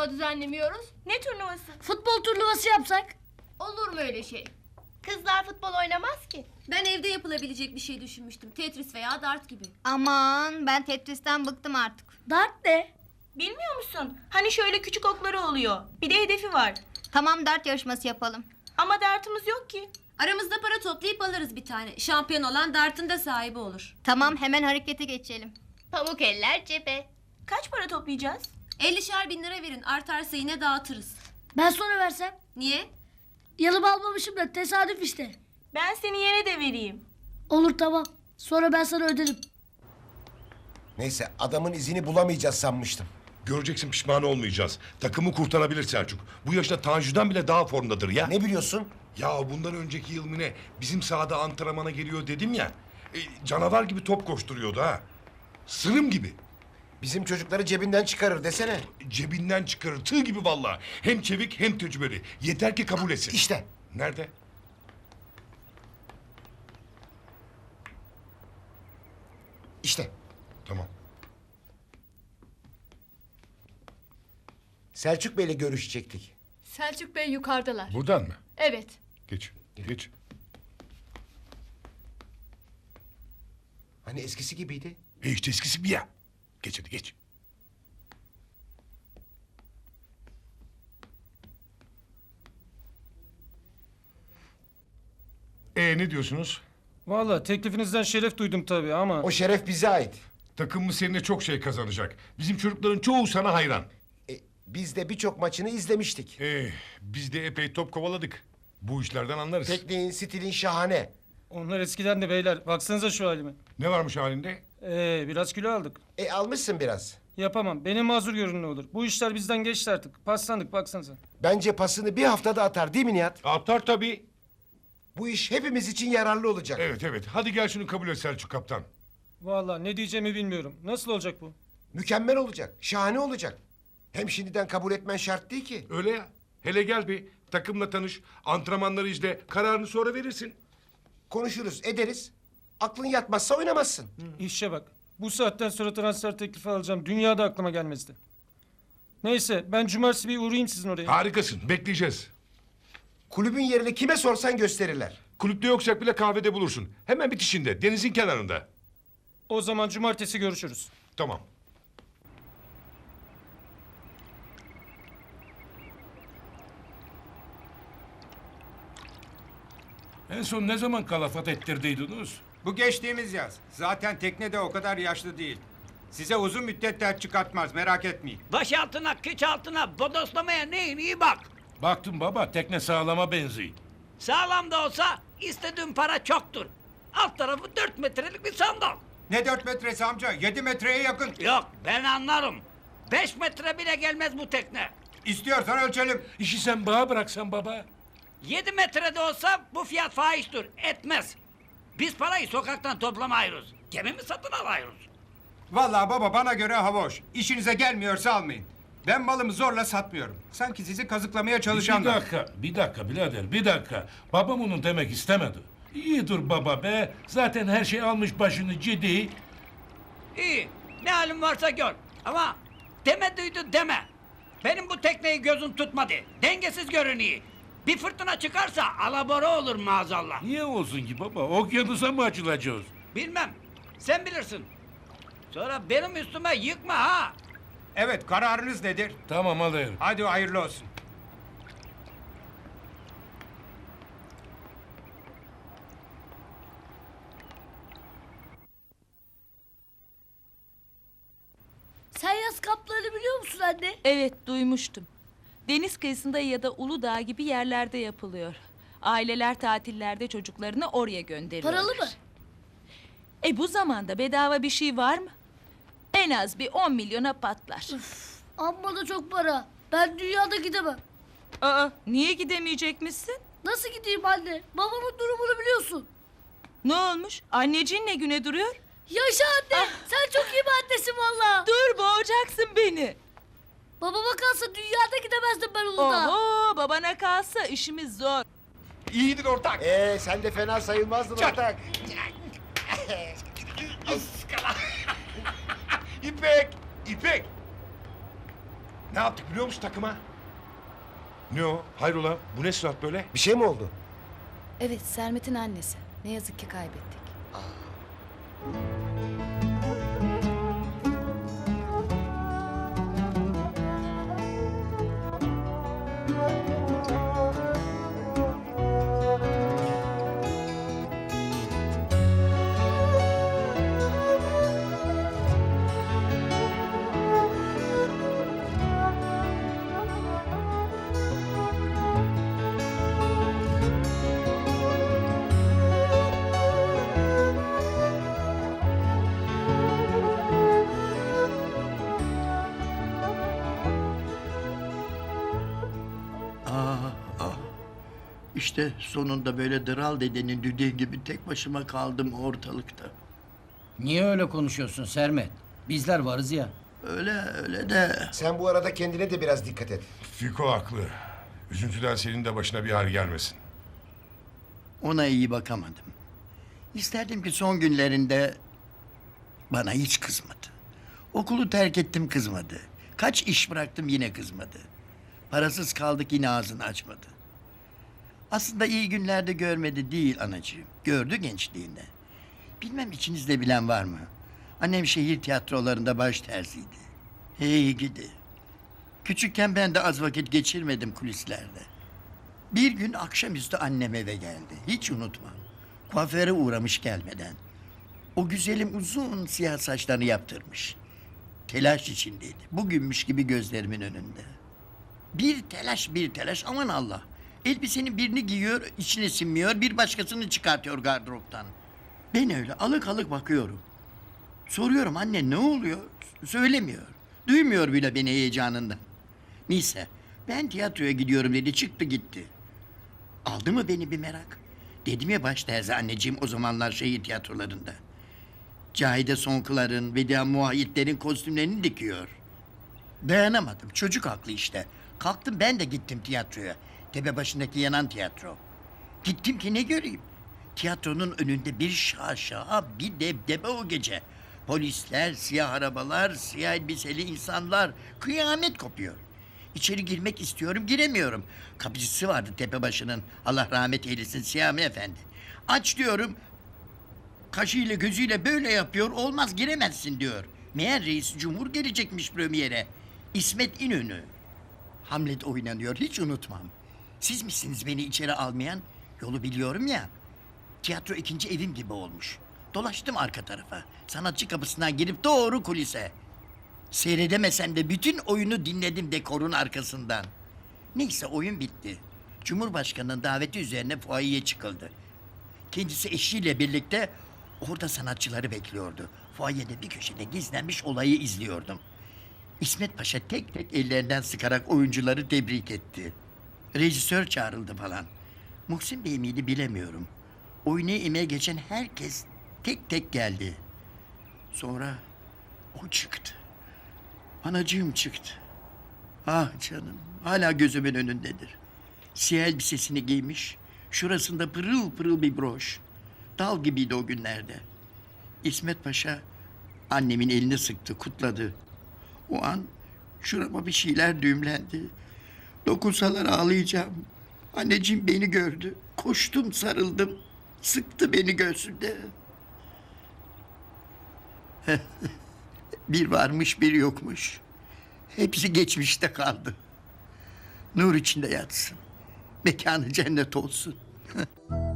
turnuva düzenlemiyoruz? Ne turnuvası? Futbol turnuvası yapsak? Olur mu öyle şey? Kızlar futbol oynamaz ki. Ben evde yapılabilecek bir şey düşünmüştüm. Tetris veya dart gibi. Aman ben Tetris'ten bıktım artık. Dart ne? Bilmiyor musun? Hani şöyle küçük okları oluyor. Bir de hedefi var. Tamam dart yarışması yapalım. Ama dartımız yok ki. Aramızda para toplayıp alırız bir tane. Şampiyon olan dartın da sahibi olur. Tamam hemen harekete geçelim. Pamuk eller cebe. Kaç para toplayacağız? 50'şer bin lira verin. Artarsa yine dağıtırız. Ben sonra versem? Niye? Yanıma almamışım da tesadüf işte. Ben seni yere de vereyim. Olur tamam. Sonra ben sana öderim. Neyse adamın izini bulamayacağız sanmıştım. Göreceksin pişman olmayacağız. Takımı kurtarabilir Selçuk. Bu yaşta Tanju'dan bile daha formdadır ya. Ne biliyorsun? Ya bundan önceki yıl mı ne? Bizim sahada antrenmana geliyor dedim ya. E, canavar gibi top koşturuyordu ha. Sırım gibi. Bizim çocukları cebinden çıkarır desene. Cebinden çıkarır. Tığ gibi vallahi. Hem çevik hem tecrübeli. Yeter ki kabul etsin. İşte Nerede? işte. Tamam. Selçuk Bey'le görüşecektik. Selçuk Bey yukarıdalar. Buradan mı? Evet. Geç. Geç. Hani eskisi gibiydi. E işte eskisi bir ya. Geç hadi geç. E ne diyorsunuz? Valla teklifinizden şeref duydum tabii ama... O şeref bize ait. Takımımız seninle çok şey kazanacak. Bizim çocukların çoğu sana hayran. E, biz de birçok maçını izlemiştik. Eh, biz de epey top kovaladık. Bu işlerden anlarız. Tekniğin, stilin şahane. Onlar eskiden de beyler. Baksanıza şu halime. Ne varmış halinde? Ee, biraz kilo aldık. E almışsın biraz. Yapamam. Benim mazur görün ne olur. Bu işler bizden geçti artık. Paslandık baksanıza. Bence pasını bir haftada atar değil mi Nihat? Atar tabii. Bu iş hepimiz için yararlı olacak. Evet evet. Hadi gel şunu kabul et Selçuk kaptan. Valla ne diyeceğimi bilmiyorum. Nasıl olacak bu? Mükemmel olacak. Şahane olacak. Hem şimdiden kabul etmen şart değil ki. Öyle ya. Hele gel bir takımla tanış. Antrenmanları izle. Kararını sonra verirsin. Konuşuruz, ederiz. Aklın yatmazsa oynamazsın. İşe bak. Bu saatten sonra transfer teklifi alacağım. Dünyada aklıma gelmezdi. Neyse ben cumartesi bir uğrayayım sizin oraya. Harikasın. Bekleyeceğiz. Kulübün yerini kime sorsan gösterirler. Kulüpte yoksak bile kahvede bulursun. Hemen bitişinde. Denizin kenarında. O zaman cumartesi görüşürüz. Tamam. En son ne zaman kalafat ettirdiydiniz? Bu geçtiğimiz yaz. Zaten tekne de o kadar yaşlı değil. Size uzun müddet dert çıkartmaz merak etmeyin. Baş altına, kıç altına, bodoslamaya neyin iyi bak. Baktım baba tekne sağlama benziyor. Sağlam da olsa istediğin para çoktur. Alt tarafı dört metrelik bir sandal. Ne dört metresi amca? Yedi metreye yakın. Yok ben anlarım. Beş metre bile gelmez bu tekne. İstiyorsan ölçelim. İşi sen bana bıraksan baba. Yedi metrede olsa bu fiyat fahiştir. Etmez. Biz parayı sokaktan toplamayırız. Gemi mi satın alıyoruz? Vallahi baba bana göre havoş. İşinize gelmiyorsa almayın. Ben malımı zorla satmıyorum. Sanki sizi kazıklamaya Bir çalışanlar. dakika, bir dakika birader, bir dakika. Babam onu demek istemedi. İyi dur baba be. Zaten her şey almış başını ciddi. İyi. Ne halin varsa gör. Ama deme duydu deme. Benim bu tekneyi gözüm tutmadı. Dengesiz görünüyor. Bir fırtına çıkarsa alabora olur maazallah. Niye olsun ki baba? Okyanusa mı açılacağız? Bilmem. Sen bilirsin. Sonra benim üstüme yıkma ha. Evet kararınız nedir? Tamam alayım. Hadi hayırlı olsun. Sen yaz kaplarını biliyor musun anne? Evet duymuştum. Deniz kıyısında ya da Uludağ gibi yerlerde yapılıyor. Aileler tatillerde çocuklarını oraya gönderiyor. Paralı mı? E bu zamanda bedava bir şey var mı? En az bir 10 milyona patlar. Amma da çok para. Ben dünyada gidemem. Aa niye gidemeyecekmişsin? Nasıl gideyim anne? Babamın durumunu biliyorsun. Ne olmuş? Anneciğin ne güne duruyor? Yaşa anne. Sen çok iyi bir annesin valla. Dur boğacaksın beni. Babama kalsa dünyada gidemezdim ben onunla. Oho babana kalsa işimiz zor. İyiydin ortak. Ee sen de fena sayılmazdın Çak. ortak. Iskala. İpek. İpek. Ne yaptık biliyor musun takıma? Ne o? Hayrola? Bu ne surat böyle? Bir şey mi oldu? Evet Sermet'in annesi. Ne yazık ki kaybettik. İşte sonunda böyle Dıral dedenin düdüğü gibi tek başıma kaldım ortalıkta. Niye öyle konuşuyorsun Sermet? Bizler varız ya. Öyle öyle de Sen bu arada kendine de biraz dikkat et. Fiko haklı. Üzüntüden senin de başına bir hal gelmesin. ona iyi bakamadım. İsterdim ki son günlerinde bana hiç kızmadı. Okulu terk ettim kızmadı. Kaç iş bıraktım yine kızmadı. Parasız kaldık yine ağzını açmadı. Aslında iyi günlerde görmedi değil anacığım. Gördü gençliğinde. Bilmem içinizde bilen var mı? Annem şehir tiyatrolarında baş terziydi. Hey gidi. Küçükken ben de az vakit geçirmedim kulislerde. Bir gün akşamüstü annem eve geldi. Hiç unutmam. Kuaföre uğramış gelmeden. O güzelim uzun siyah saçlarını yaptırmış. Telaş içindeydi. Bugünmüş gibi gözlerimin önünde. Bir telaş bir telaş aman Allah. Elbisenin birini giyiyor içine sinmiyor bir başkasını çıkartıyor gardıroptan. Ben öyle alık alık bakıyorum. Soruyorum anne ne oluyor? Söylemiyor. Duymuyor bile beni heyecanından. Neyse ben tiyatroya gidiyorum dedi çıktı gitti. Aldı mı beni bir merak? Dedim ya baş terzi anneciğim o zamanlar şehir tiyatrolarında. Cahide Sonkular'ın, Vedia Muahitler'in kostümlerini dikiyor. Dayanamadım. Çocuk haklı işte. Kalktım ben de gittim tiyatroya. Tepe başındaki yanan tiyatro. Gittim ki ne göreyim? Tiyatronun önünde bir şaşa, bir debdebe o gece. Polisler, siyah arabalar, siyah elbiseli insanlar. Kıyamet kopuyor. İçeri girmek istiyorum, giremiyorum. Kapıcısı vardı tepe başının. Allah rahmet eylesin Siyami Efendi. Aç diyorum. Kaşıyla gözüyle böyle yapıyor. Olmaz giremezsin diyor. Meğer reis cumhur gelecekmiş premiere. İsmet İnönü. Hamlet oynanıyor hiç unutmam. Siz misiniz beni içeri almayan? Yolu biliyorum ya. Tiyatro ikinci evim gibi olmuş. Dolaştım arka tarafa. Sanatçı kapısından girip doğru kulise. Seyredemesem de bütün oyunu dinledim dekorun arkasından. Neyse oyun bitti. Cumhurbaşkanının daveti üzerine fuayeye çıkıldı. Kendisi eşiyle birlikte orada sanatçıları bekliyordu. Fuayede bir köşede gizlenmiş olayı izliyordum. İsmet Paşa tek tek ellerinden sıkarak oyuncuları tebrik etti. Rejisör çağrıldı falan. Muhsin Bey miydi bilemiyorum. Oyuna emeğe geçen herkes tek tek geldi. Sonra o çıktı. Anacığım çıktı. Ah canım, hala gözümün önündedir. Siyah elbisesini giymiş, şurasında pırıl pırıl bir broş. Dal gibiydi o günlerde. İsmet Paşa annemin elini sıktı, kutladı. O an şurama bir şeyler düğümlendi. Dokunsalar ağlayacağım. Anneciğim beni gördü. Koştum, sarıldım. Sıktı beni göğsünde. bir varmış, bir yokmuş. Hepsi geçmişte kaldı. Nur içinde yatsın. Mekanı cennet olsun.